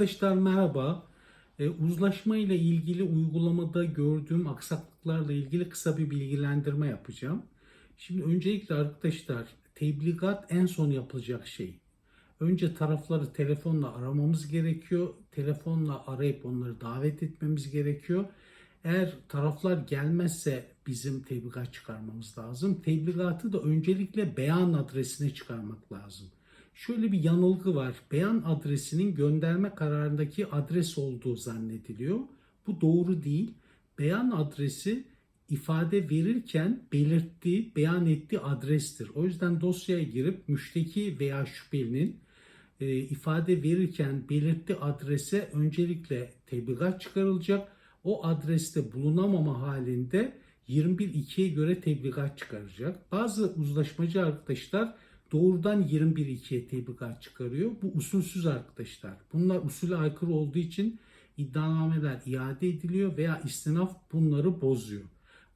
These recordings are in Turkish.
Arkadaşlar merhaba. Ee, uzlaşma ile ilgili uygulamada gördüğüm aksaklıklarla ilgili kısa bir bilgilendirme yapacağım. Şimdi öncelikle arkadaşlar tebligat en son yapılacak şey. Önce tarafları telefonla aramamız gerekiyor. Telefonla arayıp onları davet etmemiz gerekiyor. Eğer taraflar gelmezse bizim tebligat çıkarmamız lazım. Tebligatı da öncelikle beyan adresine çıkarmak lazım. Şöyle bir yanılgı var. Beyan adresinin gönderme kararındaki adres olduğu zannediliyor. Bu doğru değil. Beyan adresi ifade verirken belirttiği, beyan ettiği adrestir. O yüzden dosyaya girip müşteki veya şüphelinin e, ifade verirken belirttiği adrese öncelikle tebligat çıkarılacak. O adreste bulunamama halinde 21.2'ye göre tebligat çıkaracak. Bazı uzlaşmacı arkadaşlar doğrudan 21.2'ye tebligat çıkarıyor. Bu usulsüz arkadaşlar. Bunlar usule aykırı olduğu için iddianameler iade ediliyor veya istinaf bunları bozuyor.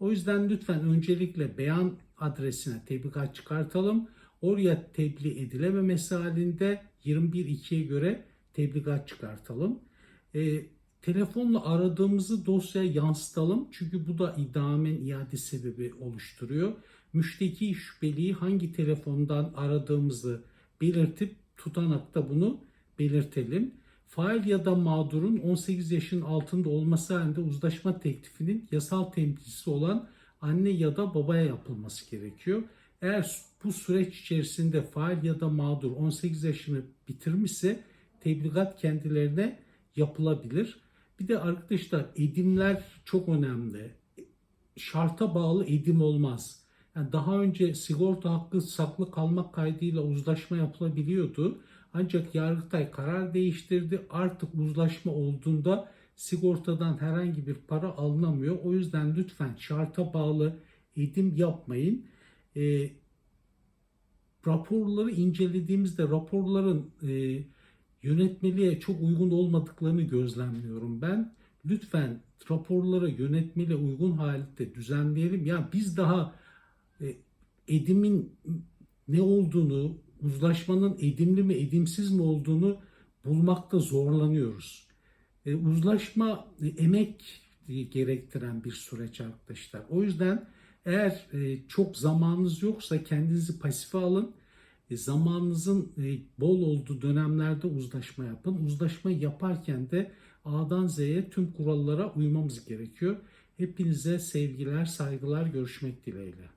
O yüzden lütfen öncelikle beyan adresine tebligat çıkartalım. Oraya tebliğ edilememesi halinde 21.2'ye göre tebligat çıkartalım. E, telefonla aradığımızı dosyaya yansıtalım. Çünkü bu da iddiamen iade sebebi oluşturuyor. Müşteki şüpheliyi hangi telefondan aradığımızı belirtip tutanakta bunu belirtelim. Fail ya da mağdurun 18 yaşın altında olması halinde uzlaşma teklifinin yasal temsilcisi olan anne ya da babaya yapılması gerekiyor. Eğer bu süreç içerisinde fail ya da mağdur 18 yaşını bitirmişse tebligat kendilerine yapılabilir. Bir de arkadaşlar edimler çok önemli. Şarta bağlı edim olmaz. Yani daha önce sigorta hakkı saklı kalmak kaydıyla uzlaşma yapılabiliyordu. Ancak Yargıtay karar değiştirdi. Artık uzlaşma olduğunda sigortadan herhangi bir para alınamıyor. O yüzden lütfen şarta bağlı edim yapmayın. E, raporları incelediğimizde raporların e, yönetmeliğe çok uygun olmadıklarını gözlemliyorum ben. Lütfen raporları yönetmeliğe uygun halde düzenleyelim. Ya biz daha e, edimin ne olduğunu, uzlaşmanın edimli mi edimsiz mi olduğunu bulmakta zorlanıyoruz. E, uzlaşma e, emek gerektiren bir süreç arkadaşlar. O yüzden eğer e, çok zamanınız yoksa kendinizi pasife alın. E, zamanınızın e, bol olduğu dönemlerde uzlaşma yapın. Uzlaşma yaparken de A'dan Z'ye tüm kurallara uymamız gerekiyor. Hepinize sevgiler, saygılar, görüşmek dileğiyle.